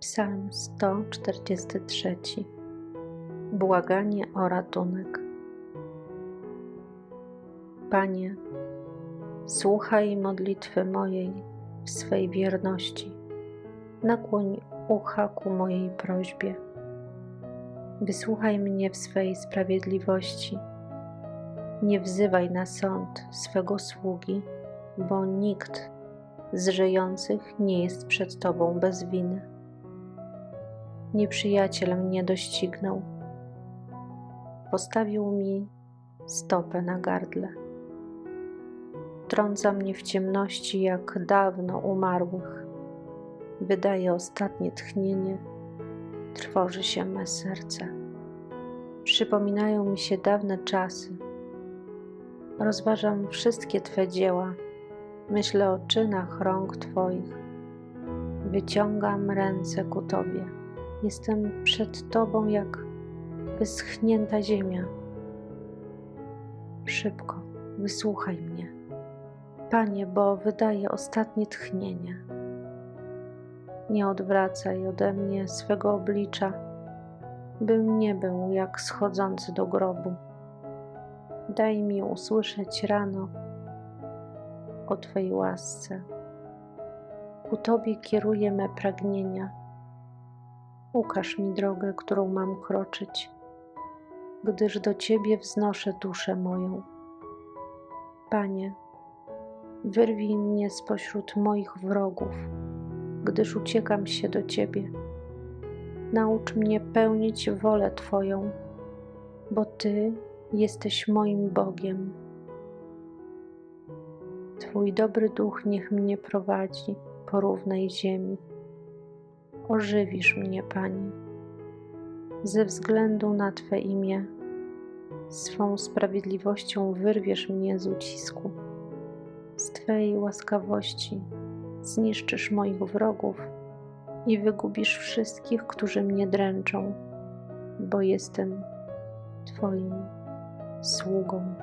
Psalm 143 Błaganie o ratunek Panie, słuchaj modlitwy mojej w swej wierności. Nakłoń ucha ku mojej prośbie. Wysłuchaj mnie w swej sprawiedliwości. Nie wzywaj na sąd swego sługi, bo nikt z żyjących nie jest przed Tobą bez winy. Nieprzyjaciel mnie doścignął, postawił mi stopę na gardle. Trąca mnie w ciemności jak dawno umarłych. Wydaje ostatnie tchnienie, trwoży się me serce. Przypominają mi się dawne czasy. Rozważam wszystkie Twe dzieła Myślę o czynach rąk Twoich. Wyciągam ręce ku Tobie. Jestem przed Tobą jak wyschnięta ziemia. Szybko, wysłuchaj mnie, Panie, bo wydaje ostatnie tchnienie. Nie odwracaj ode mnie swego oblicza, bym nie był jak schodzący do grobu. Daj mi usłyszeć rano o Twojej łasce. Ku Tobie kieruję me pragnienia. Ukaż mi drogę, którą mam kroczyć, gdyż do Ciebie wznoszę duszę moją. Panie, wyrwij mnie spośród moich wrogów, gdyż uciekam się do Ciebie. Naucz mnie pełnić wolę Twoją, bo Ty jesteś moim Bogiem. Twój dobry duch niech mnie prowadzi po równej ziemi. Ożywisz mnie, Panie, ze względu na Twe imię. Swą sprawiedliwością wyrwiesz mnie z ucisku. Z Twojej łaskawości zniszczysz moich wrogów i wygubisz wszystkich, którzy mnie dręczą, bo jestem Twoim sługą.